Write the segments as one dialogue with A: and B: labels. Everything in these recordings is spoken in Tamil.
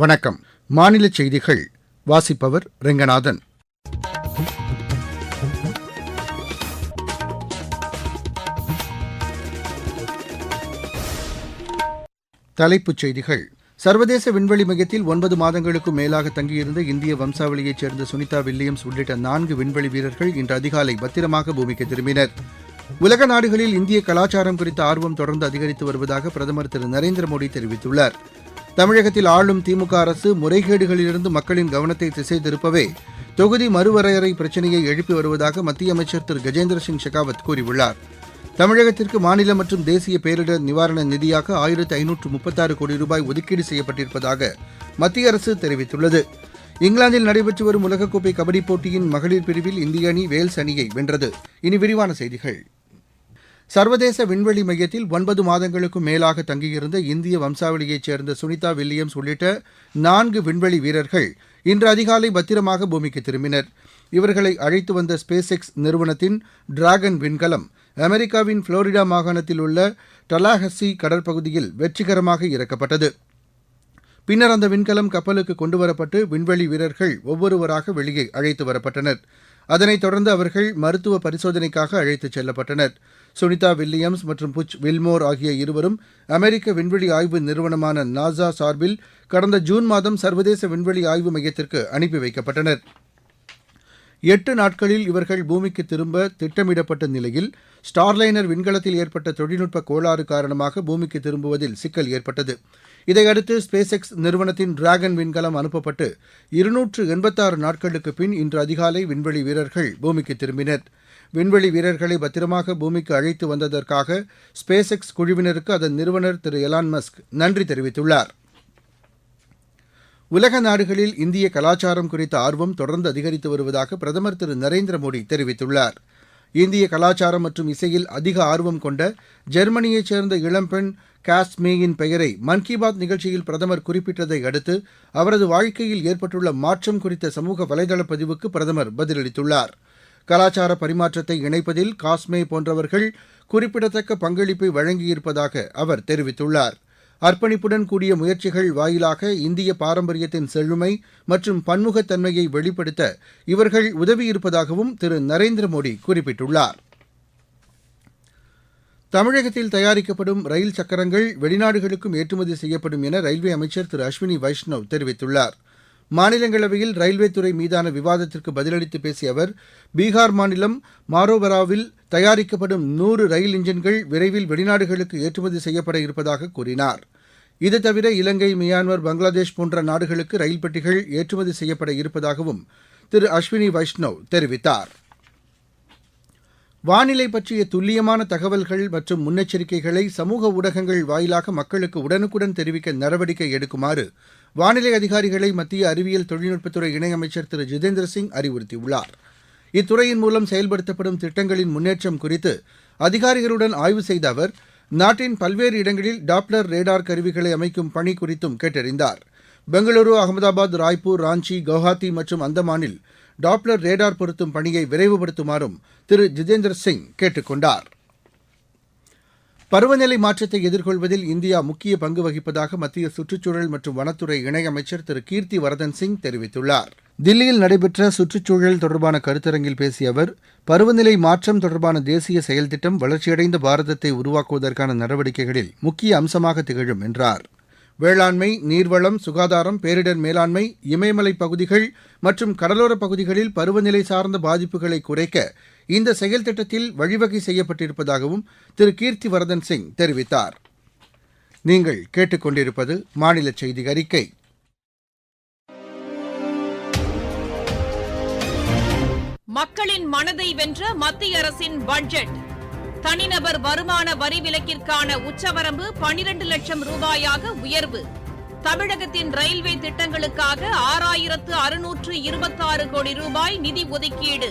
A: வணக்கம் மாநில செய்திகள் வாசிப்பவர் ரெங்கநாதன் தலைப்புச் செய்திகள் சர்வதேச விண்வெளி மையத்தில் ஒன்பது மாதங்களுக்கும் மேலாக தங்கியிருந்த இந்திய வம்சாவளியைச் சேர்ந்த சுனிதா வில்லியம்ஸ் உள்ளிட்ட நான்கு விண்வெளி வீரர்கள் இன்று அதிகாலை பத்திரமாக பூமிக்கு திரும்பினர் உலக நாடுகளில் இந்திய கலாச்சாரம் குறித்த ஆர்வம் தொடர்ந்து அதிகரித்து வருவதாக பிரதமர் திரு நரேந்திர மோடி தெரிவித்துள்ளாா் தமிழகத்தில் ஆளும் திமுக அரசு முறைகேடுகளிலிருந்து மக்களின் கவனத்தை திசை திருப்பவே தொகுதி மறுவரையறை பிரச்சினையை எழுப்பி வருவதாக மத்திய அமைச்சர் திரு கஜேந்திர சிங் ஷெகாவத் கூறியுள்ளார் தமிழகத்திற்கு மாநில மற்றும் தேசிய பேரிடர் நிவாரண நிதியாக ஆயிரத்து ஐநூற்று முப்பத்தாறு கோடி ரூபாய் ஒதுக்கீடு செய்யப்பட்டிருப்பதாக மத்திய அரசு தெரிவித்துள்ளது இங்கிலாந்தில் நடைபெற்று வரும் உலகக்கோப்பை கபடி போட்டியின் மகளிர் பிரிவில் இந்திய அணி வேல்ஸ் அணியை வென்றது இனி விரிவான செய்திகள் சர்வதேச விண்வெளி மையத்தில் ஒன்பது மாதங்களுக்கும் மேலாக தங்கியிருந்த இந்திய வம்சாவளியைச் சேர்ந்த சுனிதா வில்லியம்ஸ் உள்ளிட்ட நான்கு விண்வெளி வீரர்கள் இன்று அதிகாலை பத்திரமாக பூமிக்கு திரும்பினர் இவர்களை அழைத்து வந்த ஸ்பேஸ் எக்ஸ் நிறுவனத்தின் டிராகன் விண்கலம் அமெரிக்காவின் புளோரிடா மாகாணத்தில் உள்ள டலாஹசி கடற்பகுதியில் வெற்றிகரமாக இறக்கப்பட்டது பின்னர் அந்த விண்கலம் கப்பலுக்கு கொண்டுவரப்பட்டு விண்வெளி வீரர்கள் ஒவ்வொருவராக வெளியே அழைத்து வரப்பட்டனர் அதனைத் தொடர்ந்து அவர்கள் மருத்துவ பரிசோதனைக்காக அழைத்துச் செல்லப்பட்டனா் சுனிதா வில்லியம்ஸ் மற்றும் புச் வில்மோர் ஆகிய இருவரும் அமெரிக்க விண்வெளி ஆய்வு நிறுவனமான நாசா சார்பில் கடந்த ஜூன் மாதம் சர்வதேச விண்வெளி ஆய்வு மையத்திற்கு அனுப்பி வைக்கப்பட்டனர் எட்டு நாட்களில் இவர்கள் பூமிக்கு திரும்ப திட்டமிடப்பட்ட நிலையில் ஸ்டார்லைனர் விண்கலத்தில் ஏற்பட்ட தொழில்நுட்ப கோளாறு காரணமாக பூமிக்கு திரும்புவதில் சிக்கல் ஏற்பட்டது இதையடுத்து ஸ்பேஸ் எக்ஸ் நிறுவனத்தின் டிராகன் விண்கலம் அனுப்பப்பட்டு இருநூற்று எண்பத்தாறு நாட்களுக்கு பின் இன்று அதிகாலை விண்வெளி வீரர்கள் பூமிக்கு திரும்பினர் விண்வெளி வீரர்களை பத்திரமாக பூமிக்கு அழைத்து வந்ததற்காக ஸ்பேஸ் எக்ஸ் குழுவினருக்கு அதன் நிறுவனர் திரு எலான் மஸ்க் நன்றி தெரிவித்துள்ளார் உலக நாடுகளில் இந்திய கலாச்சாரம் குறித்த ஆர்வம் தொடர்ந்து அதிகரித்து வருவதாக பிரதமர் திரு நரேந்திர மோடி தெரிவித்துள்ளார் இந்திய கலாச்சாரம் மற்றும் இசையில் அதிக ஆர்வம் கொண்ட ஜெர்மனியைச் சேர்ந்த இளம்பெண் காஸ்மேயின் பெயரை மன் கி பாத் நிகழ்ச்சியில் பிரதமர் குறிப்பிட்டதை அடுத்து அவரது வாழ்க்கையில் ஏற்பட்டுள்ள மாற்றம் குறித்த சமூக வலைதள பதிவுக்கு பிரதமர் பதிலளித்துள்ளாா் கலாச்சார பரிமாற்றத்தை இணைப்பதில் காஸ்மே போன்றவர்கள் குறிப்பிடத்தக்க பங்களிப்பை வழங்கியிருப்பதாக அவர் தெரிவித்துள்ளார் அர்ப்பணிப்புடன் கூடிய முயற்சிகள் வாயிலாக இந்திய பாரம்பரியத்தின் செழுமை மற்றும் பன்முகத்தன்மையை வெளிப்படுத்த இவர்கள் உதவியிருப்பதாகவும் திரு நரேந்திர மோடி குறிப்பிட்டுள்ளார் தமிழகத்தில் தயாரிக்கப்படும் ரயில் சக்கரங்கள் வெளிநாடுகளுக்கும் ஏற்றுமதி செய்யப்படும் என ரயில்வே அமைச்சர் திரு அஸ்வினி வைஷ்ணவ் தெரிவித்துள்ளாா் மாநிலங்களவையில் ரயில்வே துறை மீதான விவாதத்திற்கு பதிலளித்து பேசிய அவர் பீகார் மாநிலம் மாரோவராவில் தயாரிக்கப்படும் நூறு ரயில் இன்ஜின்கள் விரைவில் வெளிநாடுகளுக்கு ஏற்றுமதி செய்யப்பட இருப்பதாக கூறினார் இது தவிர இலங்கை மியான்மர் பங்களாதேஷ் போன்ற நாடுகளுக்கு ரயில் பெட்டிகள் ஏற்றுமதி செய்யப்பட இருப்பதாகவும் திரு அஸ்வினி வைஷ்ணவ் தெரிவித்தார் வானிலை பற்றிய துல்லியமான தகவல்கள் மற்றும் முன்னெச்சரிக்கைகளை சமூக ஊடகங்கள் வாயிலாக மக்களுக்கு உடனுக்குடன் தெரிவிக்க நடவடிக்கை எடுக்குமாறு வானிலை அதிகாரிகளை மத்திய அறிவியல் தொழில்நுட்பத்துறை இணையமைச்சர் திரு ஜிதேந்திர சிங் அறிவுறுத்தியுள்ளார் இத்துறையின் மூலம் செயல்படுத்தப்படும் திட்டங்களின் முன்னேற்றம் குறித்து அதிகாரிகளுடன் ஆய்வு செய்த அவர் நாட்டின் பல்வேறு இடங்களில் டாப்ளர் ரேடார் கருவிகளை அமைக்கும் பணி குறித்தும் கேட்டறிந்தார் பெங்களூரு அகமதாபாத் ராய்ப்பூர் ராஞ்சி குவஹாத்தி மற்றும் அந்தமானில் டாப்ளர் ரேடார் பொருத்தும் பணியை விரைவுபடுத்துமாறும் திரு ஜிதேந்திர சிங் கேட்டுக் கொண்டார் பருவநிலை மாற்றத்தை எதிர்கொள்வதில் இந்தியா முக்கிய பங்கு வகிப்பதாக மத்திய சுற்றுச்சூழல் மற்றும் வனத்துறை இணையமைச்சர் திரு கீர்த்தி வரதன் சிங் தெரிவித்துள்ளார் தில்லியில் நடைபெற்ற சுற்றுச்சூழல் தொடர்பான கருத்தரங்கில் பேசிய அவர் பருவநிலை மாற்றம் தொடர்பான தேசிய செயல்திட்டம் வளர்ச்சியடைந்த பாரதத்தை உருவாக்குவதற்கான நடவடிக்கைகளில் முக்கிய அம்சமாக திகழும் என்றார் வேளாண்மை நீர்வளம் சுகாதாரம் பேரிடர் மேலாண்மை இமயமலை பகுதிகள் மற்றும் கடலோரப் பகுதிகளில் பருவநிலை சார்ந்த பாதிப்புகளை குறைக்க இந்த செயல் திட்டத்தில் வழிவகை செய்யப்பட்டிருப்பதாகவும் திரு கீர்த்தி வரதன் சிங் தெரிவித்தார் நீங்கள் கேட்டுக்கொண்டிருப்பது மாநில செய்தி அறிக்கை
B: மக்களின் மனதை வென்ற மத்திய அரசின் பட்ஜெட் தனிநபர் வருமான வரி விலக்கிற்கான உச்சவரம்பு பனிரண்டு லட்சம் ரூபாயாக உயர்வு தமிழகத்தின் ரயில்வே திட்டங்களுக்காக ஆறாயிரத்து அறுநூற்று இருபத்தாறு கோடி ரூபாய் நிதி ஒதுக்கீடு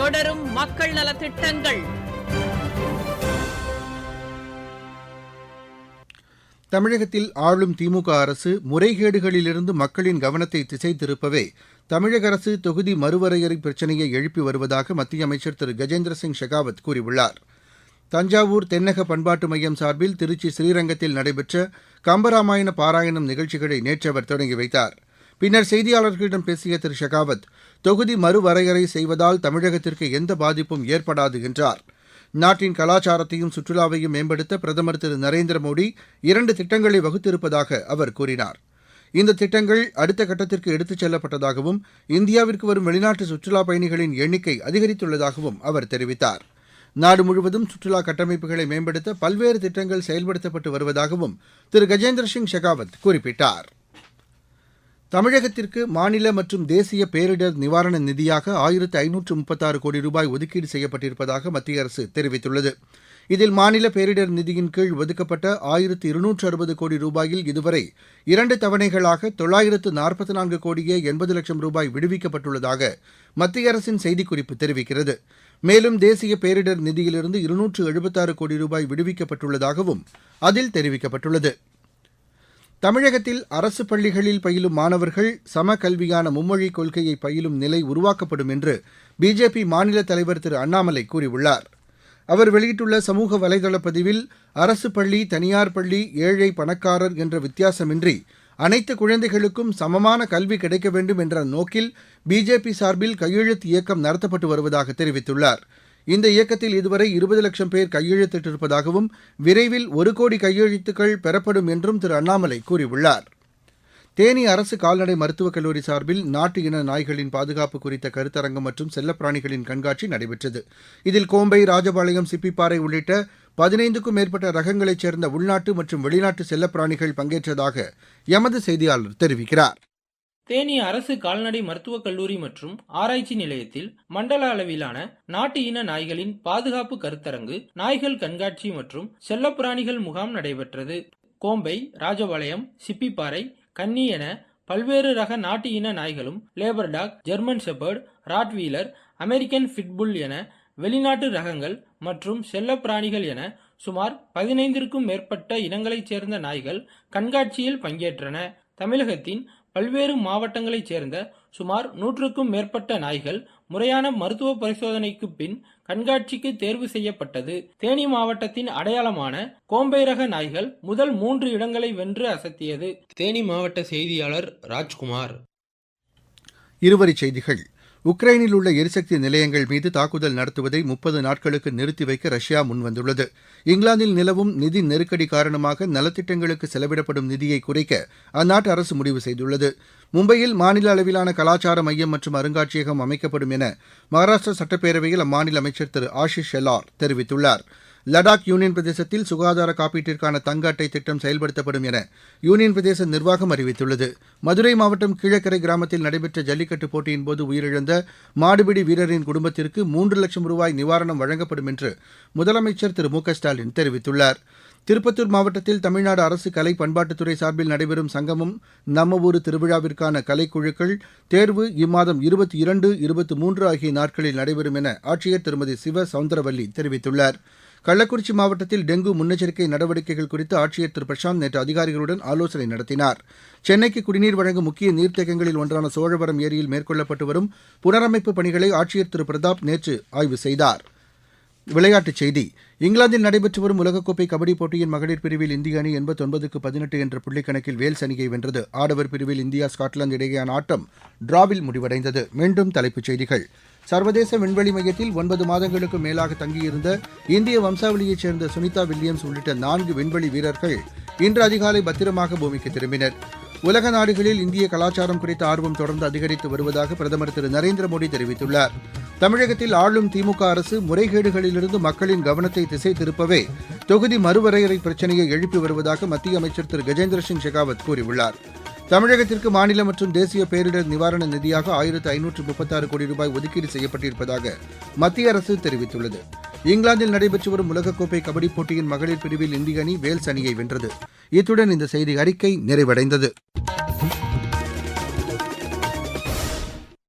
B: தொடரும் மக்கள் நல திட்டங்கள்
A: தமிழகத்தில் ஆளும் திமுக அரசு முறைகேடுகளிலிருந்து மக்களின் கவனத்தை திசை திருப்பவே தமிழக அரசு தொகுதி மறுவரையறை பிரச்சினையை எழுப்பி வருவதாக மத்திய அமைச்சர் திரு கஜேந்திர சிங் ஷெகாவத் கூறியுள்ளார் தஞ்சாவூர் தென்னக பண்பாட்டு மையம் சார்பில் திருச்சி ஸ்ரீரங்கத்தில் நடைபெற்ற கம்பராமாயண பாராயணம் நிகழ்ச்சிகளை நேற்று அவர் தொடங்கி வைத்தாா் பின்னர் செய்தியாளர்களிடம் பேசிய திரு ஷெகாவத் தொகுதி மறுவரையறை செய்வதால் தமிழகத்திற்கு எந்த பாதிப்பும் ஏற்படாது என்றார் நாட்டின் கலாச்சாரத்தையும் சுற்றுலாவையும் மேம்படுத்த பிரதமர் திரு நரேந்திர மோடி இரண்டு திட்டங்களை வகுத்திருப்பதாக அவர் கூறினார் இந்த திட்டங்கள் அடுத்த கட்டத்திற்கு எடுத்துச் செல்லப்பட்டதாகவும் இந்தியாவிற்கு வரும் வெளிநாட்டு சுற்றுலா பயணிகளின் எண்ணிக்கை அதிகரித்துள்ளதாகவும் அவர் தெரிவித்தார் நாடு முழுவதும் சுற்றுலா கட்டமைப்புகளை மேம்படுத்த பல்வேறு திட்டங்கள் செயல்படுத்தப்பட்டு வருவதாகவும் திரு கஜேந்திர சிங் ஷெகாவத் குறிப்பிட்டார் தமிழகத்திற்கு மாநில மற்றும் தேசிய பேரிடர் நிவாரண நிதியாக ஆயிரத்து ஐநூற்று முப்பத்தாறு கோடி ரூபாய் ஒதுக்கீடு செய்யப்பட்டிருப்பதாக மத்திய அரசு தெரிவித்துள்ளது இதில் மாநில பேரிடர் நிதியின் கீழ் ஒதுக்கப்பட்ட ஆயிரத்து இருநூற்று அறுபது கோடி ரூபாயில் இதுவரை இரண்டு தவணைகளாக தொள்ளாயிரத்து நாற்பத்தி நான்கு கோடியே எண்பது லட்சம் ரூபாய் விடுவிக்கப்பட்டுள்ளதாக மத்திய அரசின் செய்திக்குறிப்பு தெரிவிக்கிறது மேலும் தேசிய பேரிடர் நிதியிலிருந்து இருநூற்று எழுபத்தாறு கோடி ரூபாய் விடுவிக்கப்பட்டுள்ளதாகவும் அதில் தெரிவிக்கப்பட்டுள்ளது தமிழகத்தில் அரசு பள்ளிகளில் பயிலும் மாணவர்கள் கல்வியான மும்மொழிக் கொள்கையை பயிலும் நிலை உருவாக்கப்படும் என்று பிஜேபி மாநில தலைவர் திரு அண்ணாமலை கூறியுள்ளார் அவர் வெளியிட்டுள்ள சமூக வலைதள பதிவில் அரசு பள்ளி தனியார் பள்ளி ஏழை பணக்காரர் என்ற வித்தியாசமின்றி அனைத்து குழந்தைகளுக்கும் சமமான கல்வி கிடைக்க வேண்டும் என்ற நோக்கில் பிஜேபி சார்பில் கையெழுத்து இயக்கம் நடத்தப்பட்டு வருவதாக தெரிவித்துள்ளாா் இந்த இயக்கத்தில் இதுவரை இருபது லட்சம் பேர் கையெழுத்திட்டிருப்பதாகவும் விரைவில் ஒரு கோடி கையெழுத்துக்கள் பெறப்படும் என்றும் திரு அண்ணாமலை கூறியுள்ளார் தேனி அரசு கால்நடை மருத்துவக் கல்லூரி சார்பில் நாட்டு இன நாய்களின் பாதுகாப்பு குறித்த கருத்தரங்கம் மற்றும் செல்லப்பிராணிகளின் கண்காட்சி நடைபெற்றது இதில் கோம்பை ராஜபாளையம் சிப்பிப்பாறை உள்ளிட்ட பதினைந்துக்கும் மேற்பட்ட ரகங்களைச் சேர்ந்த உள்நாட்டு மற்றும் வெளிநாட்டு செல்லப்பிராணிகள் பங்கேற்றதாக எமது செய்தியாளர் தெரிவிக்கிறார்
C: தேனி அரசு கால்நடை மருத்துவக் கல்லூரி மற்றும் ஆராய்ச்சி நிலையத்தில் மண்டல அளவிலான நாட்டு இன நாய்களின் பாதுகாப்பு கருத்தரங்கு நாய்கள் கண்காட்சி மற்றும் செல்லப்பிராணிகள் முகாம் நடைபெற்றது கோம்பை ராஜபாளையம் சிப்பிப்பாறை கன்னி என பல்வேறு ரக நாட்டு இன நாய்களும் Labrador German shepherd Rottweiler American pitbull என வெளிநாட்டு ரகங்கள் மற்றும் செல்லப்பிராணிகள் என சுமார் பதினைந்திற்கும் மேற்பட்ட இனங்களைச் சேர்ந்த நாய்கள் கண்காட்சியில் பங்கேற்றன தமிழகத்தின் பல்வேறு மாவட்டங்களைச் சேர்ந்த சுமார் நூற்றுக்கும் மேற்பட்ட நாய்கள் முறையான மருத்துவ பரிசோதனைக்கு பின் கண்காட்சிக்கு தேர்வு செய்யப்பட்டது தேனி மாவட்டத்தின் அடையாளமான கோம்பை ரக நாய்கள் முதல் மூன்று இடங்களை வென்று அசத்தியது
D: தேனி மாவட்ட செய்தியாளர் ராஜ்குமார் இருவரி செய்திகள் உக்ரைனில் உள்ள எரிசக்தி நிலையங்கள் மீது தாக்குதல் நடத்துவதை முப்பது நாட்களுக்கு நிறுத்தி வைக்க ரஷ்யா முன்வந்துள்ளது இங்கிலாந்தில் நிலவும் நிதி நெருக்கடி காரணமாக நலத்திட்டங்களுக்கு செலவிடப்படும் நிதியை குறைக்க அந்நாட்டு அரசு முடிவு செய்துள்ளது மும்பையில் மாநில அளவிலான கலாச்சார மையம் மற்றும் அருங்காட்சியகம் அமைக்கப்படும் என மகாராஷ்டிரா சட்டப்பேரவையில் அம்மாநில அமைச்சர் திரு ஆஷிஷ் ஷெலார் தெரிவித்துள்ளாா் லடாக் யூனியன் பிரதேசத்தில் சுகாதார காப்பீட்டிற்கான தங்க அட்டை திட்டம் செயல்படுத்தப்படும் என யூனியன் பிரதேச நிர்வாகம் அறிவித்துள்ளது மதுரை மாவட்டம் கீழக்கரை கிராமத்தில் நடைபெற்ற ஜல்லிக்கட்டு போட்டியின் போது உயிரிழந்த மாடுபிடி வீரரின் குடும்பத்திற்கு மூன்று லட்சம் ரூபாய் நிவாரணம் வழங்கப்படும் என்று முதலமைச்சர் திரு மு ஸ்டாலின் தெரிவித்துள்ளார் திருப்பத்தூர் மாவட்டத்தில் தமிழ்நாடு அரசு கலை பண்பாட்டுத்துறை சார்பில் நடைபெறும் சங்கமம் நம்ம ஊர் திருவிழாவிற்கான கலைக்குழுக்கள் தேர்வு இம்மாதம் இருபத்தி இரண்டு இருபத்தி மூன்று ஆகிய நாட்களில் நடைபெறும் என ஆட்சியர் திருமதி சிவ சவுந்தரவல்லி தெரிவித்துள்ளாா் கள்ளக்குறிச்சி மாவட்டத்தில் டெங்கு முன்னெச்சரிக்கை நடவடிக்கைகள் குறித்து ஆட்சியர் திரு பிரசாந்த் நேற்று அதிகாரிகளுடன் ஆலோசனை நடத்தினார் சென்னைக்கு குடிநீர் வழங்கும் முக்கிய நீர்த்தேக்கங்களில் ஒன்றான சோழவரம் ஏரியில் மேற்கொள்ளப்பட்டு வரும் புனரமைப்பு பணிகளை ஆட்சியர் திரு பிரதாப் நேற்று ஆய்வு செய்தார்
E: விளையாட்டுச் செய்தி இங்கிலாந்தில் நடைபெற்று வரும் உலகக்கோப்பை கபடி போட்டியின் மகளிர் பிரிவில் இந்திய அணி எண்பத்தொன்பதுக்கு பதினெட்டு என்ற புள்ளிக்கணக்கில் வேல்ஸ் அணியை வென்றது ஆடவர் பிரிவில் இந்தியா ஸ்காட்லாந்து இடையேயான ஆட்டம் டிராவில் முடிவடைந்தது மீண்டும் தலைப்புச் செய்திகள் சர்வதேச விண்வெளி மையத்தில் ஒன்பது மாதங்களுக்கு மேலாக தங்கியிருந்த இந்திய வம்சாவளியைச் சேர்ந்த சுனிதா வில்லியம்ஸ் உள்ளிட்ட நான்கு விண்வெளி வீரர்கள் இன்று அதிகாலை பத்திரமாக பூமிக்கு திரும்பினர் உலக நாடுகளில் இந்திய கலாச்சாரம் குறித்த ஆர்வம் தொடர்ந்து அதிகரித்து வருவதாக பிரதமர் திரு நரேந்திர மோடி தெரிவித்துள்ளார் தமிழகத்தில் ஆளும் திமுக அரசு முறைகேடுகளிலிருந்து மக்களின் கவனத்தை திசை திருப்பவே தொகுதி மறுவரையறை பிரச்சினையை எழுப்பி வருவதாக மத்திய அமைச்சர் திரு கஜேந்திர சிங் ஷெகாவத் கூறியுள்ளார் தமிழகத்திற்கு மாநில மற்றும் தேசிய பேரிடர் நிவாரண நிதியாக ஆயிரத்து ஐநூற்று முப்பத்தாறு கோடி ரூபாய் ஒதுக்கீடு செய்யப்பட்டிருப்பதாக மத்திய அரசு தெரிவித்துள்ளது இங்கிலாந்தில் நடைபெற்று வரும் உலகக்கோப்பை கபடி போட்டியின் மகளிர் பிரிவில் இந்திய அணி வேல்ஸ் அணியை வென்றது இத்துடன் இந்த செய்தி அறிக்கை நிறைவடைந்தது